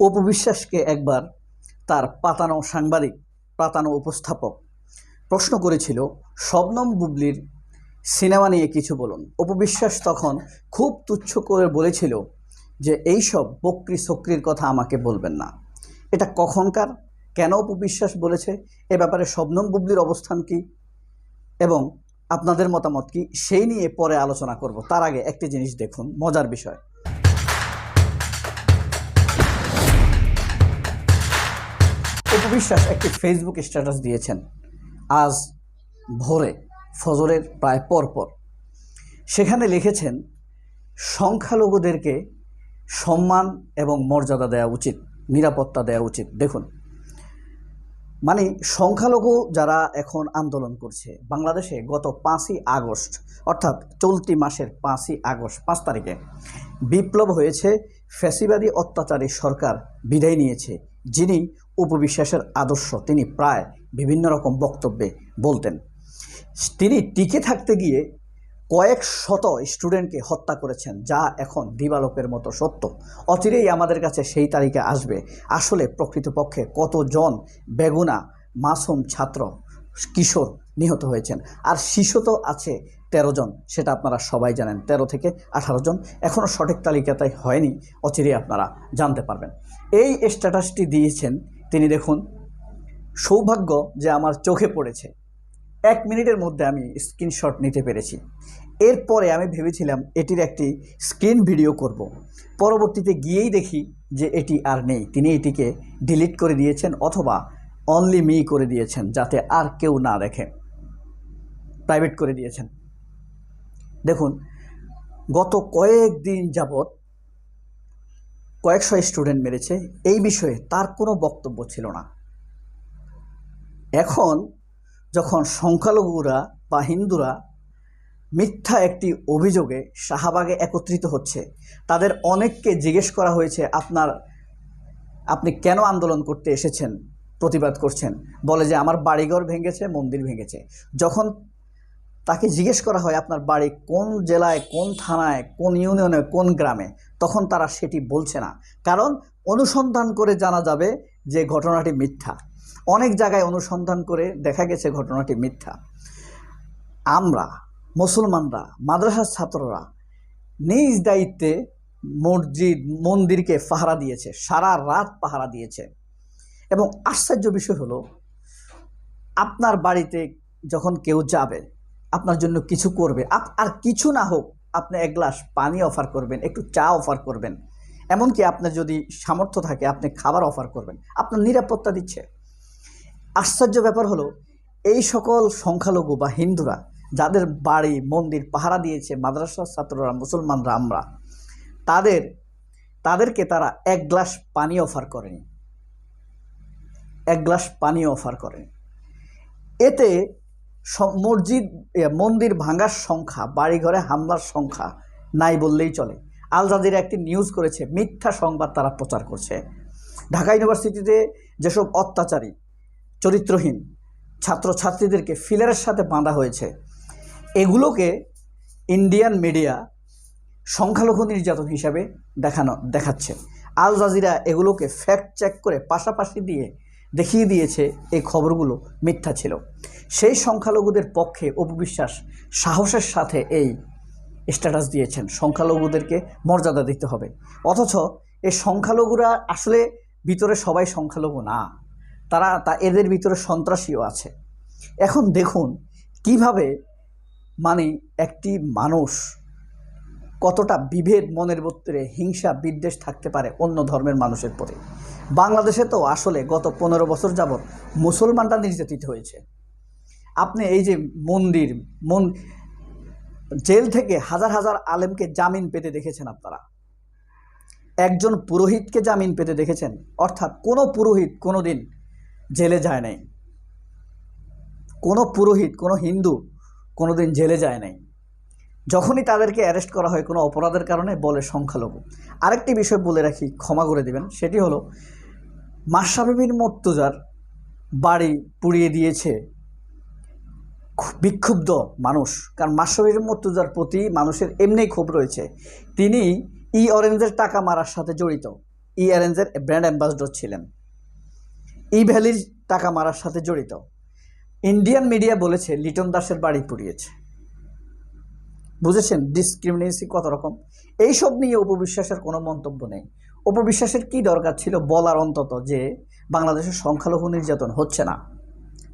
অপু বিশ্বাসকে একবার তার পাতানো সাংবাদিক, পাতানো উপস্থাপক প্রশ্ন করেছিল, শবনম বুবলির সিনেমা নিয়ে কিছু বলুন। অপু বিশ্বাস তখন খুব তুচ্ছ করে বলেছিল যে এইসব বক্রি সক্রির কথা আমাকে বলবেন না। এটা কখনকার? কেন অপু বিশ্বাস বলেছে? এ ব্যাপারে শবনম বুবলির অবস্থান কি? এবং আপনাদের মতামত কি? সেই নিয়ে পরে আলোচনা করব। তার আগে একটি জিনিস দেখুন, মজার বিষয়। বিশ্বাস একটি ফেসবুক স্ট্যাটাস দিয়েছেন আজ ভোরে, ফজরের প্রায় পরপর। সেখানে লিখেছেন, সংখ্যালঘুদেরকে সম্মান এবং মর্যাদা দেওয়া উচিত, নিরাপত্তা দেওয়া উচিত। দেখুন মানে সংখ্যালঘু যারা এখন আন্দোলন করছে, বাংলাদেশে গত পাঁচই আগস্ট, অর্থাৎ চলতি মাসের পাঁচই আগস্ট, পাঁচ তারিখে বিপ্লব হয়েছে, ফ্যাসিবাদী অত্যাচারী সরকার বিদায় নিয়েছে, যিনি উপবিশ্বাসের আদর্শ। তিনি প্রায় বিভিন্ন রকম বক্তব্যে বলতেন। তিনি টিকে থাকতে গিয়ে কয়েক শত স্টুডেন্টকে হত্যা করেছেন, যা এখন দিবালোকের মতো সত্য। অচিরেই আমাদের কাছে সেই তারিখে আসবে। আসলে প্রকৃতপক্ষে কতজন বেগুনা মাসুম ছাত্র, কিশোর নিহত হয়েছেন? আর শিশু তো আছে তেরো জন, সেটা আপনারা সবাই জানেন। তেরো থেকে আঠারো জন এখনও সঠিক তালিকাতে হয়নি, অচিরেই আপনারা জানতে পারবেন। এই স্ট্যাটাসটি দিয়েছেন তিনি দেখুন, সৌভাগ্য যে আমার চোখে পড়েছে। এক মিনিটের মধ্যে আমি স্ক্রিনশট নিতে পেরেছি। এরপরে আমি ভেবেছিলাম এটির একটি স্ক্রিন ভিডিও করব। পরবর্তীতে গিয়েই দেখি যে এটি আর নেই। তিনি এটিকে ডিলিট করে দিয়েছেন অথবা অনলি মি করে দিয়েছেন যাতে আর কেউ না দেখে। প্রাইভেট করে দিয়েছেন। দেখুন, গত কয়েকদিন যাবৎ কয়েকশো স্টুডেন্ট মেরেছে, এই বিষয়ে তার কোনো বক্তব্য ছিল না। এখন যখন সংখ্যালঘুরা বা হিন্দুরা মিথ্যা একটি অভিযোগে শাহবাগে একত্রিত হচ্ছে, তাদের অনেককে জিজ্ঞেস করা হয়েছে, আপনার, আপনি কেন আন্দোলন করতে এসেছেন? প্রতিবাদ করছেন? বলে যে, আমার বাড়িঘর ভেঙেছে, মন্দির ভেঙেছে। যখন তাকে জিজ্ঞেস করা হয় আপনার বাড়ি কোন জেলায়, কোন থানায়, কোন ইউনিয়নে, কোন গ্রামে? তখন তারা সেটি বলছে না। কারণ অনুসন্ধান করে জানা যাবে যে ঘটনাটি মিথ্যা। অনেক জায়গায় অনুসন্ধান করে দেখা গেছে ঘটনাটি মিথ্যা। আমরা, মুসলমানরা, মাদ্রাসার ছাত্ররা নিজ দায়িত্বে মসজিদ, মন্দিরকে পাহারা দিয়েছে, সারা রাত পাহারা দিয়েছে। এবং আশ্চর্য বিষয় হলো, আপনার বাড়িতে যখন কেউ যাবে আপনার জন্য কিছু করবে। আর কিছু না হোক, আপনি এক গ্লাস পানি অফার করবেন, একটু চা অফার করবেন। এমনকি আপনার যদি সামর্থ্য থাকে, আপনি খাবার অফার করবেন। আপনার নিরাপত্তা দিচ্ছে। আশ্চর্য ব্যাপার হলো, এই সকল সংখ্যালঘু বা হিন্দুরা, যাদের বাড়ি, মন্দির, পাহারা দিয়েছে মাদ্রাসার ছাত্ররা, মুসলমানরা, আমরা, তাদের, তাদেরকে তারা এক গ্লাস পানি অফার করেনি। এক গ্লাস পানি অফার করেনি। এতে মসজিদ মন্দির ভাঙার সংখ্যা, বাড়িঘরে হামলার সংখ্যা নাই বললেই চলে। আল জাজিরা একটি নিউজ করেছে, মিথ্যা সংবাদ তারা প্রচার করছে। ঢাকা ইউনিভার্সিটিতে যেসব অত্যাচারী, চরিত্রহীন ছাত্রছাত্রীদেরকে ফিলারের সাথে বাঁধা হয়েছে, এগুলোকে ইন্ডিয়ান মিডিয়া সংখ্যালঘু নির্যাতন হিসাবে দেখানো, দেখাচ্ছে। আল জাজিরা এগুলোকে ফ্যাক্ট চেক করে পাশাপাশি দিয়ে দেখিয়ে দিয়েছে এই খবরগুলো মিথ্যা ছিল। সেই সংখ্যালঘুদের পক্ষে অপবিশ্বাস, সাহসের সাথে এই স্ট্যাটাস দিয়েছেন। সংখ্যালঘুদেরকে মর্যাদা দিতে হবে। অথচ এই সংখ্যালঘুরা আসলে ভিতরে সবাই সংখ্যালঘু না। তারা তা এদের ভিতরে সন্ত্রাসীও আছে। এখন দেখুন কীভাবে মানে একটি মানুষ কতটা বিভেদ মনের ভিতরে হিংসা বিদ্বেষ থাকতে পারে অন্য ধর্মের মানুষের প্রতি। বাংলাদেশে তো আসলে গত পনেরো বছর যাবৎ মুসলমানরা নির্যাতিত হয়েছে। আপনি এই যে মন্দির, মন, জেল থেকে হাজার হাজার আলেমকে জামিন পেতে দেখেছেন আপনারা? একজন পুরোহিতকে জামিন পেতে দেখেছেন? অর্থাৎ কোনো পুরোহিত কোনো দিন জেলে যায় নাই। কোনো পুরোহিত, কোনো হিন্দু কোনো দিন জেলে যায় নাই। যখনই তাদেরকে অ্যারেস্ট করা হয় কোনো অপরাধের কারণে, বলে সংখ্যালঘু। আরেকটি বিষয় বলে রাখি, ক্ষমা করে দিবেন, সেটি হলো মাসাবিবিন মর্তুজার বাড়ি পুড়িয়ে দিয়েছে বিক্ষুব্ধ মানুষ। কারণ মাসাবিবিন মর্তুজার প্রতি মানুষের এমনিই ক্ষোভ রয়েছে। তিনি ই অরেঞ্জের টাকা মারার সাথে জড়িত। ই অরেঞ্জের ব্র্যান্ড অ্যাম্বাসডর ছিলেন। ই ভ্যালির টাকা মারার সাথে জড়িত। ইন্ডিয়ান মিডিয়া বলেছে, লিটন দাসের বাড়ি পুড়িয়েছে। বুঝেছেন? ডিসক্রিমিনেন্সি কত রকম? এইসব নিয়ে উপবিশ্বাসের কোনো মন্তব্য নেই। উপবিশ্বাসের কি দরকার ছিল বলার অন্তত যে বাংলাদেশের সংখ্যালঘু নির্যাতন হচ্ছে না।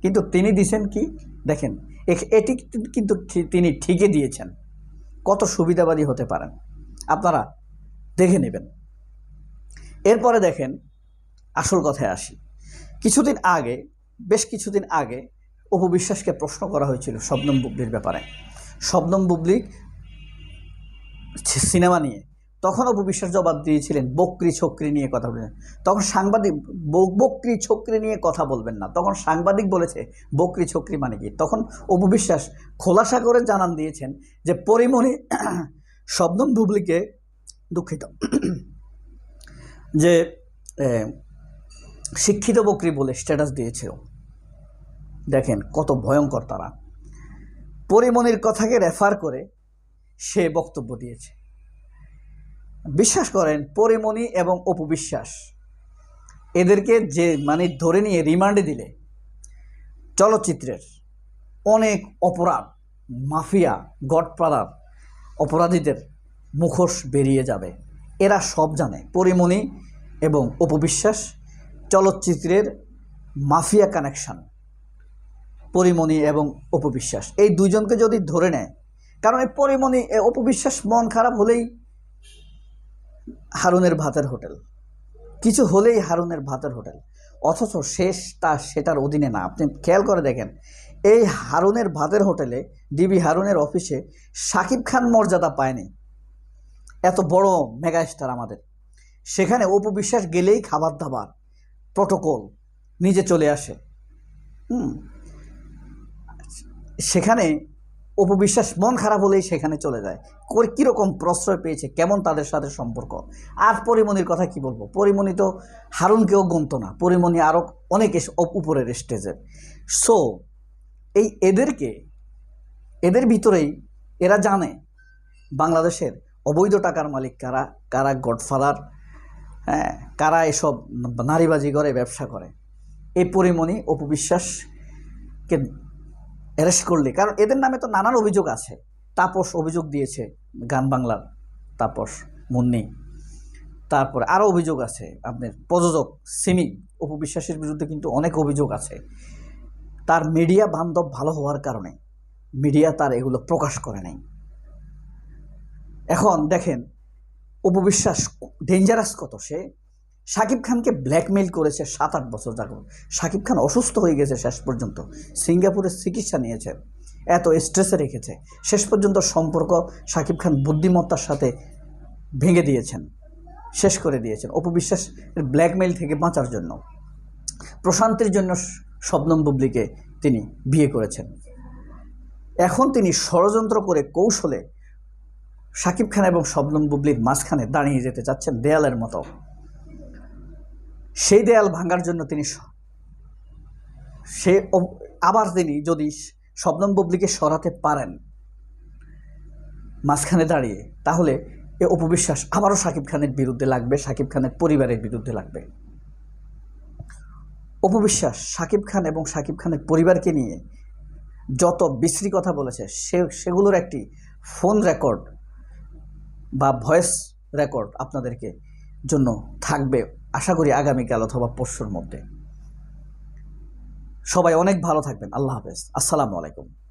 কিন্তু তিনি দিছেন কি? দেখেন এটি কিন্তু তিনি ঠিকই দিয়েছেন। কত সুবিধাবাদী হতে পারেন। আপনারা দেখে নেবেন। এরপরে দেখেন, আসল কথায় আসি। কিছুদিন আগে, বেশ কিছুদিন আগে উপবিশ্বাসকে প্রশ্ন করা হয়েছিল শবনম বুবলির ব্যাপারে। শবনম বুবলি ছি- সিনেমা নিয়ে। তখন উপবিশ্বাস জবাব দিয়েছিলেন, বকরি ছকরি নিয়ে কথা বলেন তখন সাংবাদিক বক- বকরি ছকরি নিয়ে কথা বলবেন না। তখন সাংবাদিক বলেছে, বকরি ছকরি মানে কি? তখন উপবিশ্বাস খোলাসা করে জানান দিয়েছেন যে, পরিমণি শবনম বুবলিকে দুঃখিত। যে শিক্ষিত বকরি বলে স্ট্যাটাস দিয়েছিল। দেখেন কত ভয়ঙ্কর তারা। পরিমণির কথাকে রেফার করে সে বক্তব্য দিয়েছে। বিশ্বাস করেন পরিমণি এবং অপবিশ্বাস এদেরকে যে মানে ধরে নিয়ে রিমান্ডে দিলে, চলচ্চিত্রের অনেক অপরাধ, মাফিয়া, গডফাদার অপরাধীদের মুখোশ বেরিয়ে যাবে। এরা সব জানে পরিমণি এবং অপবিশ্বাস চলচ্চিত্রের মাফিয়া কানেকশন পরিমণি এবং অপবিশ্বাস। এই দুজনকে যদি ধরে নেয়, কারণ এই পরিমণি অপবিশ্বাস মন খারাপ হলেই হারুনের ভাতের হোটেল। কিছু হলেই হারুনের ভাতের হোটেল। অথচ শেষ তা সেটার অধীনে না। আপনি খেয়াল করে দেখেন, এই হারুনের ভাতের হোটেলে ডিবি হারুনের অফিসে সাকিব খান মর্যাদা পায়নি। এত বড় মেগা স্টার আমাদের। সেখানে অপবিশ্বাস গেলেই খাবার দাবার, প্রটোকল, নিজে চলে আসে। হুম। সেখানে অপবিশ্বাস, মন খারাপ হলেই সেখানে চলে যায়। করে কীরকম প্রশ্রয় পেয়েছে, কেমন তাদের সাথে সম্পর্ক? আর পরিমণির কথা কি বলব? পরিমণি তো হারুনকেও গণত না। পরিমণি আরও অনেক উপরের স্টেজের সো এই এদেরকে, এদের ভিতরেই এরা জানে, বাংলাদেশের অবৈধ টাকার মালিক কারা? কারা গডফাদার? হ্যাঁ কারা এসব নারীবাজি করে, ব্যবসা করে? এই পরিমণি অপবিশ্বাসকে অ্যারেস্ট করলে। কারণ এদের নামে তো নানান অভিযোগ আছে। তাপস অভিযোগ দিয়েছে গান বাংলার তাপস মুন্নি। তারপরে আরও অভিযোগ আছে আপনার প্রযোজক সিমি অপবিশ্বাসের বিরুদ্ধে কিন্তু অনেক অভিযোগ আছে। তার মিডিয়া বান্ধব ভালো হওয়ার কারণে মিডিয়া তার এগুলো প্রকাশ করে নাই। এখন দেখেন উপবিশ্বাস ডেঞ্জারাস কত? সে শাকিব খানকে ব্ল্যাকমেইল করেছে সাত আট বছর যাবত শাকিব খান অসুস্থ হয়ে গেছে শেষ পর্যন্ত। সিঙ্গাপুরে চিকিৎসা নিয়েছে। এত স্ট্রেসে রেখেছে। শেষ পর্যন্ত সম্পর্ক শাকিব খান বুদ্ধিমত্তার সাথে ভেঙে দিয়েছেন। শেষ করে দিয়েছেন। অপবিশ্বাস ব্ল্যাকমেইল থেকে বাঁচার জন্য। প্রশান্তির জন্য শবনম বুবলিকে তিনি বিয়ে করেছেন। এখন তিনি ষড়যন্ত্র করে কৌশলে শাকিব খান এবং শবনম বুবলির মাঝখানে দাঁড়িয়ে যেতে চাচ্ছেন দেয়ালের মতো। সেই দেয়াল ভাঙার জন্য তিনি সে আবার তিনি যদি শবনম বুবলিকে সরাতে পারেন মাঝখানে দাঁড়িয়ে, তাহলে এ অপবিশ্বাস আবারও শাকিব খানের বিরুদ্ধে লাগবে শাকিব খানের পরিবারের বিরুদ্ধে লাগবে। অপবিশ্বাস শাকিব খান এবং শাকিব খানের পরিবারকে নিয়ে যত বিশ্রী কথা বলেছে, সে, সেগুলোর একটি ফোন রেকর্ড বা ভয়েস রেকর্ড আপনাদেরকে জন্য থাকবে। আশা করি আগামীকাল অথবা পরশুর মধ্যে। সবাই অনেক ভালো থাকবেন। আল্লাহ হাফেজ। আসসালামু আলাইকুম।